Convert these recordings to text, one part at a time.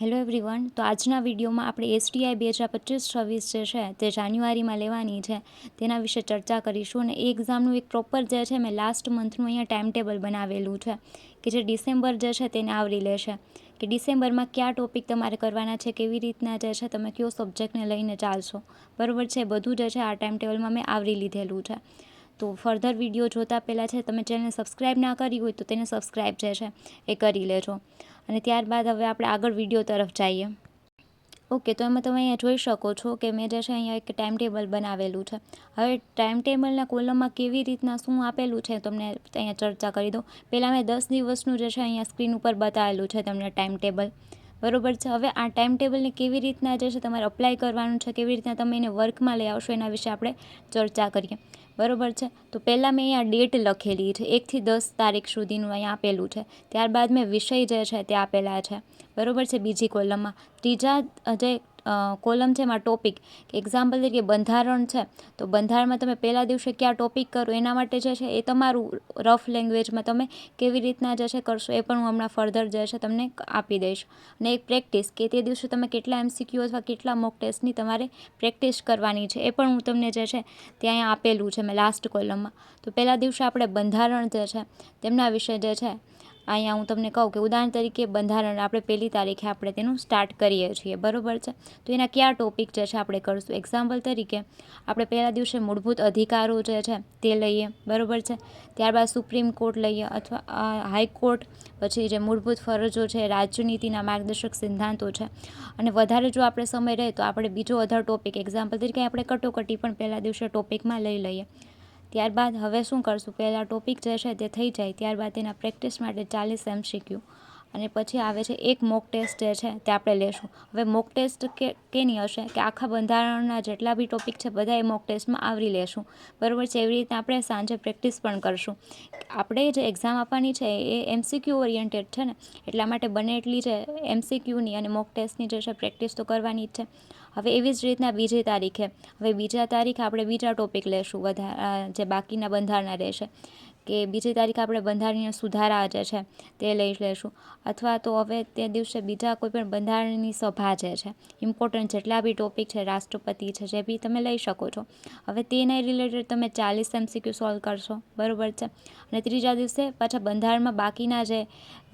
Hello everyone તો આજના વિડીયોમાં આપણે એસટીઆઈ બે હજાર પચીસ છવ્વીસ જે છે તે જાન્યુઆરીમાં લેવાની છે, તેના વિશે ચર્ચા કરીશું અને એ એક્ઝામનું એક પ્રોપર જે છે મેં લાસ્ટ મંથનું અહીંયા ટાઈમ ટેબલ બનાવેલું છે, કે જે ડિસેમ્બર જે છે તેને આવરી લેશે કે ડિસેમ્બરમાં કયા ટોપિક તમારે કરવાના છે, કેવી રીતના જે છે, તમે કયો સબ્જેક્ટને લઈને ચાલશો, બરાબર છે, બધું જે છે આ ટાઈમ ટેબલમાં મેં આવરી લીધેલું છે. તો ફર્ધર વીડિયો જોતાં પહેલાં છે, તમે ચેનલ સબસ્ક્રાઈબ ના કરી હોય તો તેને સબસ્ક્રાઈબ જે છે એ કરી લેજો. અને ત્યારબાદ હવે આપણે આગળ વીડિયો તરફ જઈએ. ઓકે, તો એમાં તમે અહીંયા જોઈ શકો છો કે મેં જે છે અહીંયા એક ટાઈમ ટેબલ બનાવેલું છે. હવે ટાઈમ ટેબલના કોલમમાં કેવી રીતના શું આપેલું છે તમને અહીંયા ચર્ચા કરી દઉં. પહેલાં મેં દસ દિવસનું જે છે અહીંયા સ્ક્રીન ઉપર બતાવેલું છે તમને ટાઈમ ટેબલ બરોબર છે? હવે આ ટાઈમ ટેબલને કેવી રીતના જે છે તમારે અપ્લાય કરવાનું છે, કેવી રીતના તમે એને વર્કમાં લઈ આવશો એના વિશે આપણે ચર્ચા કરીએ. બરોબર છે? તો પહેલાં મેં અહીંયા ડેટ લખેલી છે. એકથી દસ તારીખ સુધીનું અહીંયા આપેલું છે. ત્યારબાદ મેં વિષય જે છે તે આપેલા છે. બરોબર છે બીજી કોલમમાં ત્રીજા જે કોલમ છે એમાં ટોપિક એક્ઝામ્પલ તરીકે બંધારણ છે. તો બંધારણમાં તમે પહેલા દિવસે કયા ટોપિક કરો, એના માટે જે છે એ તમારું રફ લેંગ્વેજમાં તમે કેવી રીતના જે છે કરશો એ પણ હું હમણાં ફર્ધર જે છે તમને આપી દઈશ. અને એક પ્રેક્ટિસ કે તે દિવસે તમે કેટલા એમસીક્યુ અથવા કેટલા મોક ટેસ્ટની તમારે પ્રેક્ટિસ કરવાની છે એ પણ હું તમને જે છે ત્યાં આપેલું છે મેં લાસ્ટ કોલમમાં તો પહેલા દિવસે આપણે બંધારણ જે છે તેમના વિશે જે છે અહીંયા હું તમને કહું કે ઉદાહરણ તરીકે બંધારણ, આપણે પહેલી તારીખે આપણે તેનું સ્ટાર્ટ કરીએ છીએ. બરાબર છે? તો એના કયા ટોપિક જે છે આપણે કરીશું? એક્ઝામ્પલ તરીકે આપણે પહેલા દિવસે મૂળભૂત અધિકારો જે છે તે લઈએ. બરાબર છે? ત્યારબાદ સુપ્રીમ કોર્ટ લઈએ અથવા હાઈકોર્ટ પછી જે મૂળભૂત ફરજો છે રાજનીતિના માર્ગદર્શક સિદ્ધાંતો છે. અને વધારે જો આપણે સમય રહે તો આપણે બીજો અધર ટોપિક એક્ઝામ્પલ તરીકે આપણે કટોકટી પણ પહેલા દિવસે ટોપિકમાં લઈ લઈએ. ત્યારબાદ હવે શું કરશું? પહેલાં ટોપિક જે છે તે થઈ જાય, ત્યારબાદ તેના પ્રેક્ટિસ માટે ચાલીસ એમસીક્યુ અને પછી આવે છે એક મોક ટેસ્ટ જે છે તે આપણે લેશું. હવે મોક ટેસ્ટ કે, કેની હશે? કે આખા બંધારણના જેટલા બી ટોપિક છે, બધા એ મોક ટેસ્ટમાં આવરી લેશું. બરાબર છે? એવી રીતે આપણે સાંજે પ્રેક્ટિસ પણ કરશું. આપણે જે એક્ઝામ આપવાની છે, એ એમસીક્યુ ઓરિએન્ટેડ છે ને? એટલા માટે બને એટલી છે એમસીક્યુની અને મોક ટેસ્ટની જે છે પ્રેક્ટિસ તો કરવાની જ છે. હવે એવી જ રીતના બીજી તારીખે. હવે બીજા તારીખે આપણે બીજા ટોપિક લેશું, વધારે જે બાકીના બંધારણના રહેશે. કે બીજી તારીખે આપણે બંધારણીય સુધારા જે છે તે લઈ લેશું. અથવા તો હવે તે દિવસે બીજા કોઈ પણ બંધારણની સભા જે છે ઇમ્પોર્ટન્ટ જેટલા બી ટોપિક છે, રાષ્ટ્રપતિ છે, જે બી તમે લઈ શકો છો. હવે તેના રિલેટેડ તમે ચાલીસ એમસીક્યુ સોલ્વ કરશો. બરાબર છે? અને ત્રીજા દિવસે પાછા બંધારણમાં બાકીના જે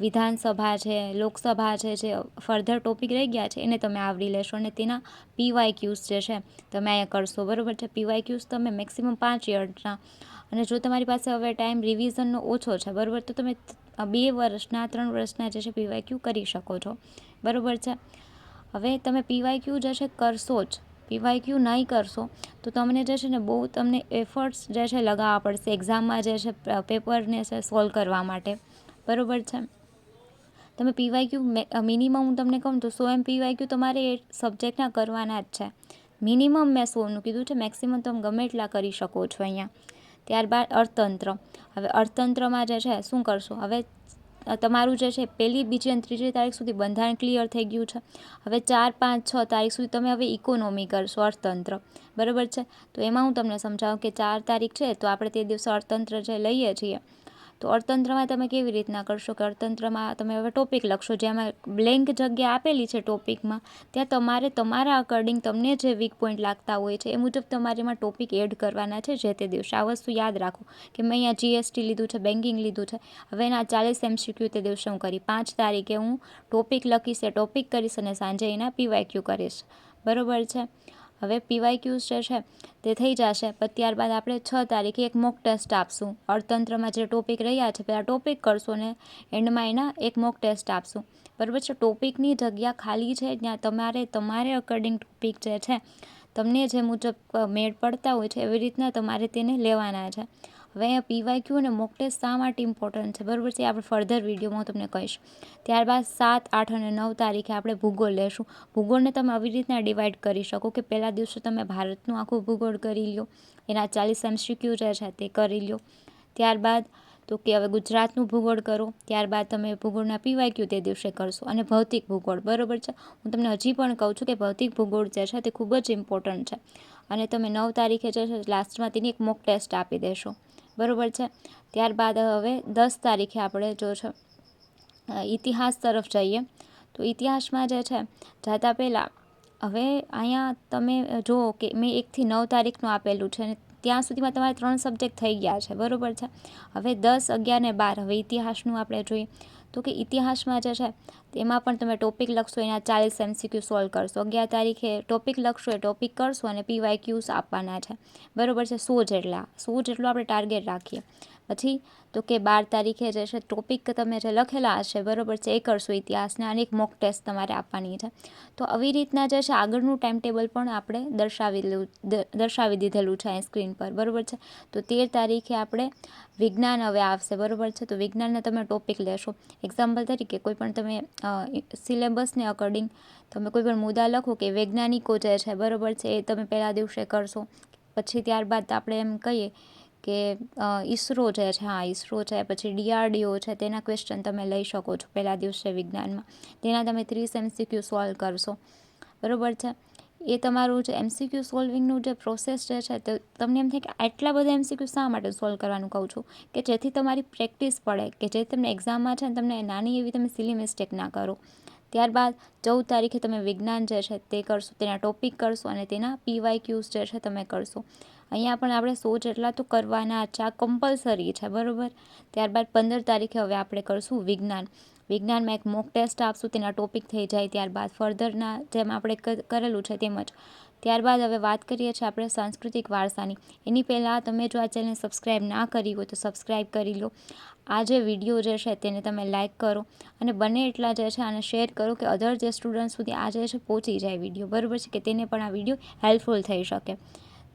વિધાનસભા છે, લોકસભા છે, જે ફર્ધર ટોપિક રહી ગયા છે, એને તમે આવરી લેશો અને તેના પીવાય ક્યુઝ જે છે, તમે અહીંયા કરશો, બરાબર છે? પીવાય ક્યુઝ તમે મેક્સિમમ પાંચ યર્ડના અને જો તમારી પાસે હવે ટાઈમ રિવિઝનનો ઓછો છે, બરાબર? તો તમે બે વર્ષના, ત્રણ વર્ષના જે છે પીવાય ક્યુ કરી શકો છો. બરાબર છે? હવે તમે પીવાય ક્યુ જે છે, કરશો જ. પીવાય ક્યુ નહીં કરશો, તો તમને જે છે ને, બહુ તમને એફર્ટ્સ જે છે, લગાવવા પડશે. એક્ઝામમાં જે છે પેપરને છે સોલ્વ કરવા માટે. બરાબર છે? તમે પીવાય ક્યુ મિનિમમ હું તમને કહું તો સો એમ પીવાય ક્યુ તમારે એ સબ્જેક્ટના કરવાના જ છે. મિનિમમ મેં સોનું કીધું છે મેક્સિમમ તમે ગમે એટલા કરી શકો છો અહીંયા. ત્યારબાદ અર્થતંત્ર. હવે અર્થતંત્રમાં જે છે, શું કરશો? હવે તમારું જે છે પહેલી બીજી અને ત્રીજી તારીખ સુધી બંધારણ ક્લિયર થઈ ગયું છે. હવે ચાર, પાંચ, છ તારીખ સુધી તમે હવે ઇકોનોમી કરશો, અર્થતંત્ર. બરાબર છે? તો એમાં હું તમને સમજાવું કે ચાર તારીખ છે, તો આપણે તે દિવસે અર્થતંત્ર જે લઈએ છીએ તો અર્થતંત્રમાં તમે કેવી રીતના કરશો કે અર્થતંત્રમાં તમે હવે ટોપિક લખશો, જેમાં બ્લેન્ક જગ્યા આપેલી છે ટોપિકમાં ત્યાં તમારે તમારા અકોર્ડિંગ તમને જે વીક પોઈન્ટ લાગતા હોય છે એ મુજબ તમારે એમાં ટોપિક એડ કરવાના છે જે તે દિવસે. આ વસ્તુ યાદ રાખો કે મેં અહીંયા જીએસટી લીધું છે બેન્કિંગ લીધું છે. હવે એના ચાલીસ એમસીક્યુ તે દિવસે હું કરી. પાંચ તારીખે હું ટોપિક લખીશ, એ ટોપિક કરીશ અને સાંજે એના પીવાય ક્યુ કરીશ. બરાબર છે? હવે પીવાય ક્યુઝ જે છે તે થઈ જશે. પછી ત્યારબાદ આપણે છ તારીખે એક મોક ટેસ્ટ આપશું. અર્થતંત્રમાં જે ટોપિક રહ્યા છે પહેલાં ટોપિક કરશું ને એન્ડમાં એના એક મોક ટેસ્ટ આપશું. બરાબર છે ટોપિકની જગ્યા ખાલી છે ત્યાં તમારે તમારે અકોર્ડિંગ ટોપિક જે છે, તમને જે મુજબ મેળ પડતા હોય છે, એવી રીતના તમારે તેને લેવાના છે. હવે અહીંયા પીવાય ક્યુ અને મોક ટેસ્ટ શા માટે ઇમ્પોર્ટન્ટ છે? બરાબર છે, આપણે ફર્ધર વિડીયોમાં હું તમને કહીશ. ત્યારબાદ સાત, આઠ અને નવ તારીખે આપણે ભૂગોળ લેશું. ભૂગોળને તમે આવી રીતના ડિવાઈડ કરી શકો કે પહેલા દિવસે તમે ભારતનું આખું ભૂગોળ કરી લ્યો, એના ચાલીસ એમસીક્યુ જે છે તે કરી લો ત્યારબાદ તો કે હવે ગુજરાતનું ભૂગોળ કરો, ત્યારબાદ તમે ભૂગોળના પીવાય ક્યુ તે દિવસે કરશો અને ભૌતિક ભૂગોળ, બરાબર છે? હું તમને હજી પણ કહું છું કે ભૌતિક ભૂગોળ જે છે તે ખૂબ જ ઇમ્પોર્ટન્ટ છે. અને તમે નવ તારીખે જે છે લાસ્ટમાં તેની એક મોક ટેસ્ટ આપી દેશો. બરાબર છે. ત્યારબાદ હવે દસ તારીખે આપણે જો છે ઇતિહાસ તરફ જઈએ. તો ઇતિહાસમાં જે છે, જતાં પહેલાં હવે અહીંયા તમે જુઓ કે મેં એકથી નવ તારીખનું આપેલું છે અને ત્યાં સુધીમાં તમારે ત્રણ સબ્જેક્ટ થઈ ગયા છે, બરાબર છે? હવે દસ, અગિયાર ને બાર, હવે ઇતિહાસનું આપણે જોઈએ. તો કે ઇતિહાસમાં જે છે, તેમાં પણ તમે ટોપિક લખશો, એના ચાલીસ એમસીક્યુ સોલ્વ કરશો. અગિયાર તારીખે ટોપિક લખશો, એ ટોપિક કરશો અને પીવાય ક્યુઝ આપવાના છે. બરાબર છે? સો જેટલા. સો જેટલું આપણે ટાર્ગેટ રાખીએ. પછી તો કે બાર તારીખે જે છે ટોપિક તમે જે લખેલા હશે, બરાબર છે, એ કરશો ઇતિહાસના. અને એક મોક ટેસ્ટ તમારે આપવાની છે. તો આવી રીતના જે છે આગળનું ટાઈમ ટેબલ પણ આપણે દર્શાવી દર્શાવી દીધેલું છે અહીં સ્ક્રીન પર, બરાબર છે? તો તેર તારીખે આપણે વિજ્ઞાન હવે આવશે, બરાબર છે? તો વિજ્ઞાનના તમે ટોપિક લેશો. એક્ઝામ્પલ તરીકે કોઈ પણ તમે સિલેબસને અકોર્ડિંગ તમે કોઈ પણ મુદ્દા લખો કે વૈજ્ઞાનિકો જે છે, બરાબર છે, એ તમે પહેલા દિવસે કરશો. પછી ત્યારબાદ આપણે એમ કહીએ કે ઈસરો જે છે, હા, ઈસરો છે, પછી ડીઆરડીઓ છે, તેના ક્વેશ્ચન તમે લઈ શકો છો પહેલા દિવસે વિજ્ઞાનમાં. તેના તમે ત્રીસ એમસીક્યુ સોલ્વ કરશો. બરાબર છે? એ તમારું જે એમસીક્યુ સોલ્વિંગનું જે પ્રોસેસ જે છે, તે તમને એમ થાય કે આટલા બધા એમસીક્યુ શા માટે સોલ્વ કરવાનું કહું છું? કે જેથી તમારી પ્રેક્ટિસ પડે, કે જે તમને એક્ઝામમાં છે તમને નાની એવી તમે સિલી મિસ્ટેક ના કરો. ત્યારબાદ ચૌદ તારીખે તમે વિજ્ઞાન જે છે, તે કરશો, તેના ટોપિક કરશો અને તેના પીવાય ક્યુઝ જે છે, તમે કરશો. અહીંયા પણ આપણે સો જેટલા તો કરવાના છે, આ કમ્પલસરી છે, બરાબર? ત્યારબાદ પંદર તારીખે હવે આપણે કરશું વિજ્ઞાન. વિજ્ઞાનમાં એક મોક ટેસ્ટ આપશું, તેના ટોપિક થઈ જાય ત્યારબાદ ફર્ધરના જેમ આપણે કરેલું છે તેમજ ત્યારબાદ હવે વાત કરીએ છીએ આપણે સાંસ્કૃતિક વારસાની. એની પહેલાં તમે જો આ ચેનલ સબસ્ક્રાઈબ ના કરી હોય તો સબસ્ક્રાઈબ કરી લો. આ જે વીડિયો જે છે તેને તમે લાઇક કરો અને બને એટલા જે છે આને શેર કરો કે અધર જે સ્ટુડન્ટ સુધી આ જે છે પહોંચી જાય વીડિયો બરાબર છે કે તેને પણ આ વીડિયો હેલ્પફુલ થઈ શકે.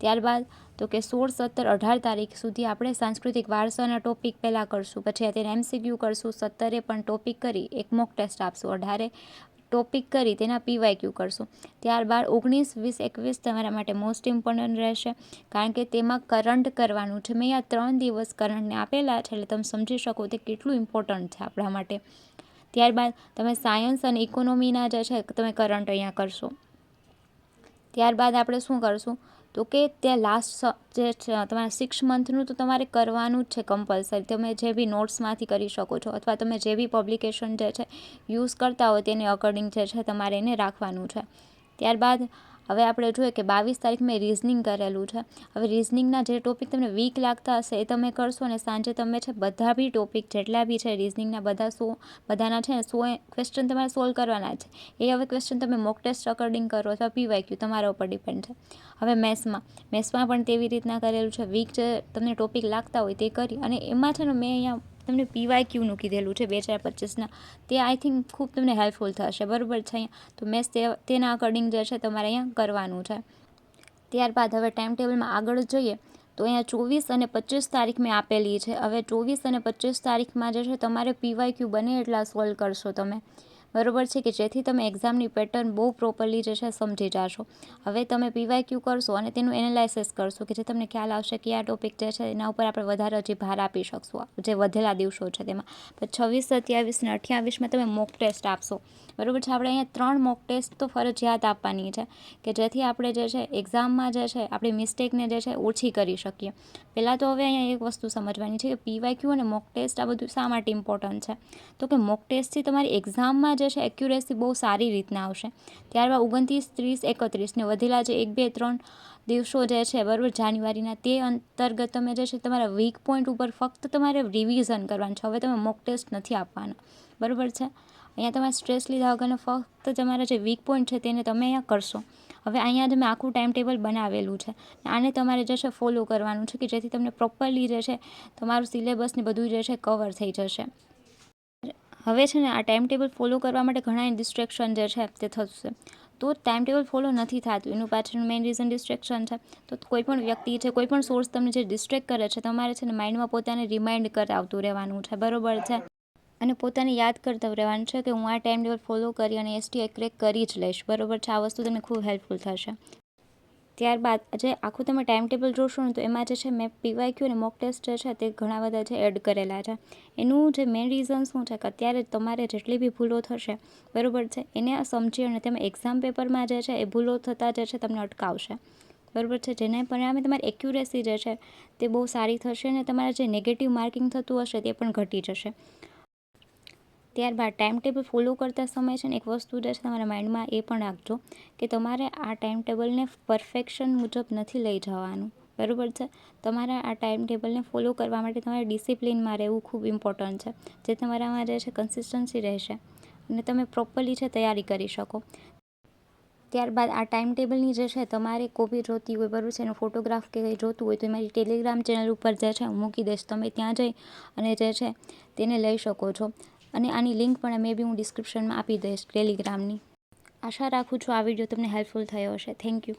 ત્યારબાદ તો કે સોળ, સત્તર, અઢાર તારીખ સુધી આપણે સાંસ્કૃતિક વારસાના ટોપિક પહેલાં કરશું. પછી અત્યારે એમસીક્યુ કરશું. સત્તરે પણ ટોપિક કરી, એક મોક ટેસ્ટ આપશું. અઢારે ટોપિક કરી, તેના પીવાય ક્યુ કરશું. ત્યારબાદ ઓગણીસ, વીસ, એકવીસ તમારા માટે મોસ્ટ ઇમ્પોર્ટન્ટ રહેશે. કારણ કે તેમાં કરંટ કરવાનું છે. મેં આ ત્રણ દિવસ કરંટને આપેલા છે, એટલે તમે સમજી શકો તે કેટલું ઇમ્પોર્ટન્ટ છે આપણા માટે. ત્યારબાદ તમે સાયન્સ અને ઇકોનોમીના જે છે, તમે કરંટ અહીંયા કરશો. ત્યારબાદ આપણે શું કરશું? તો કે ત્યાં લાસ્ટ જે છે, તમારા સિક્સ મંથનું તો તમારે કરવાનું જ છે કમ્પલસરી તમે જે બી નોટ્સમાંથી કરી શકો છો અથવા તમે જે બી પબ્લિકેશન જે છે યુઝ કરતા હોય તેને અકોર્ડિંગ જે છે તમારે એને રાખવાનું છે. ત્યારબાદ હવે આપણે જોઈએ કે બાવીસ તારીખ મેં રિઝનિંગ કરેલું છે. હવે રિઝનિંગના જે ટોપિક તમને વીક લાગતા હશે એ તમે કરશો અને સાંજે તમે છે બધા બી ટોપિક જેટલા બી છે રિઝનિંગના બધા સો, બધાના છે ને સો ક્વેશ્ચન તમારે સોલ્વ કરવાના છે. એ હવે ક્વેશ્ચન તમે મોક ટેસ્ટ અકોર્ડિંગ કરો અથવા પીવાય ક્યુ, તમારા ઉપર ડિપેન્ડ છે. હવે મેથ્સમાં મેથ્સમાં પણ તેવી રીતના કરેલું છે. વીક જે તમને ટોપિક લાગતા હોય તે કરી અને એમાં છે ને મેં અહીંયા તમને પીવાય ક્યુનું કીધેલું છે, બે હજાર પચીસના, તે આઈ થિંક ખૂબ તમને હેલ્પફુલ થશે. બરાબર છે અહીંયા. તો મેં તે, તેના અકોર્ડિંગ જે છે, તમારે અહીંયા કરવાનું છે. ત્યારબાદ હવે ટાઈમ ટેબલમાં આગળ જોઈએ, તો અહીંયા ચોવીસ અને પચીસ તારીખ મેં આપેલી છે. હવે ચોવીસ અને પચીસ તારીખમાં જે છે, તમારે પીવાય ક્યુ બને એટલા સોલ્વ કરશો તમે. બરાબર છે કે જેથી તમે એક્ઝામની પેટર્ન બહુ પ્રોપરલી જે છે સમજી જાશો. હવે તમે પીવાય ક્યુ કરશો અને તેનું એનાલાઇસિસ કરશો કે જે તમને ખ્યાલ આવશે કે આ ટોપિક જે છે એના ઉપર આપણે વધારે હજી ભાર આપી શકશું. જે વધેલા દિવસો છે તેમાં. છવ્વીસ, સત્યાવીસ ને અઠ્યાવીસમાં તમે મોક ટેસ્ટ આપશો. બરાબર છે? આપણે અહીંયા ત્રણ મોક ટેસ્ટ તો ફરજિયાત આપવાની છે કે જેથી આપણે જે છે એક્ઝામમાં જે છે આપણી મિસ્ટેકને જે છે ઓછી કરી શકીએ. પહેલાં તો હવે અહીંયા એક વસ્તુ સમજવાની છે કે પીવાય ક્યુ અને મોક ટેસ્ટ આ બધું શા માટે ઇમ્પોર્ટન્ટ છે? તો કે મોક ટેસ્ટથી તમારી એક્ઝામમાં જે છે એક્યુરેસી બહુ સારી રીતના આવશે. ત્યારબાદ ઓગણત્રીસ, ત્રીસ એકત્રીસને વધેલા જે એક, બે, ત્રણ દિવસો જે છે, બરાબર, જાન્યુઆરીના, તે અંતર્ગત તમે જે છે, તમારા વીક પોઈન્ટ ઉપર ફક્ત તમારે રિવિઝન કરવાનું છે. હવે તમે મોક ટેસ્ટ નથી આપવાના. બરાબર છે? અહીંયા તમારે સ્ટ્રેસ લીધા વગરનો ફક્ત તમારા જે વીક પોઈન્ટ છે, તેને તમે અહીંયા કરશો. હવે અહીંયા જ મેં આખું ટાઈમ ટેબલ બનાવેલું છે. આને તમારે જે છે ફોલો કરવાનું છે કે જેથી તમને પ્રોપરલી જે છે, તમારું સિલેબસને બધું જે છે કવર થઈ જશે. હવે છે ને આ ટાઈમ ટેબલ ફોલો કરવા માટે ઘણા ડિસ્ટ્રેક્શન જે છે તે થશે તો ટાઈમ ટેબલ ફોલો નથી થતું. એનું પાછળનું મેઇન રીઝન ડિસ્ટ્રેક્શન છે. તો કોઈ પણ વ્યક્તિ છે, કોઈ પણ સોર્સ તમને જે ડિસ્ટ્રેક્ટ કરે છે, તમારે છે ને માઇન્ડમાં પોતાને રિમાઇન્ડ કરાવતું રહેવાનું છે. બરાબર છે? અને પોતાને યાદ કરતા રહેવાનું છે કે હું આ ટાઈમ ટેબલ ફોલો કરી અને એસટીઆઈ ક્રેક કરી જ લઈશ. બરાબર છે? આ વસ્તુ તમને ખૂબ હેલ્પફુલ થશે. ત્યારબાદ જે આખું તમે ટાઈમ ટેબલ જોશો ને તો એમાં જે છે મેં પીવાયક્યુ અને મોક ટેસ્ટ જે છે તે ઘણા બધા જે એડ કરેલા છે. એનું જે મેઇન રીઝન શું છે કે અત્યારે તમારે જેટલી બી ભૂલો થશે, બરાબર છે, એને સમજી અને તમે એક્ઝામ પેપરમાં જે છે એ ભૂલો થતાં જે છે તમને અટકાવશે. બરાબર છે, જેને પરિણામે તમારી એક્યુરેસી જે છે તે બહુ સારી થશે અને તમારા જે નેગેટિવ માર્કિંગ થતું હશે તે પણ ઘટી જશે. ત્યારબાદ ટાઈમ ટેબલ ફોલો કરતા સમય છે ને એક વસ્તુ જે છે તમારા માઇન્ડમાં એ પણ રાખજો કે તમારે આ ટાઈમ ટેબલને પરફેક્શન મુજબ નથી લઈ જવાનું. બરાબર છે? તમારે આ ટાઈમ ટેબલને ફોલો કરવા માટે તમારે ડિસિપ્લિનમાં રહેવું ખૂબ ઇમ્પોર્ટન્ટ છે. જે તમારામાં જે છે કન્સિસ્ટન્સી રહેશે અને તમે પ્રોપરલી છે તૈયારી કરી શકો. ત્યારબાદ આ ટાઈમ ટેબલની જે છે તમારે કોપી જોતી હોય, બરાબર છે? એનો ફોટોગ્રાફ કે કંઈ જોતું હોય તો મારી ટેલિગ્રામ ચેનલ ઉપર જે છે હું મૂકી દઈશ. તમે ત્યાં જઈ અને જે છે તેને લઈ શકો છો. અને આની લિંક પણ મે બી હું ડિસ્ક્રિપ્શનમાં આપી દઈશ ટેલિગ્રામની આશા રાખું છું આ વીડિયો તમને હેલ્પફુલ થયો હશે. Thank you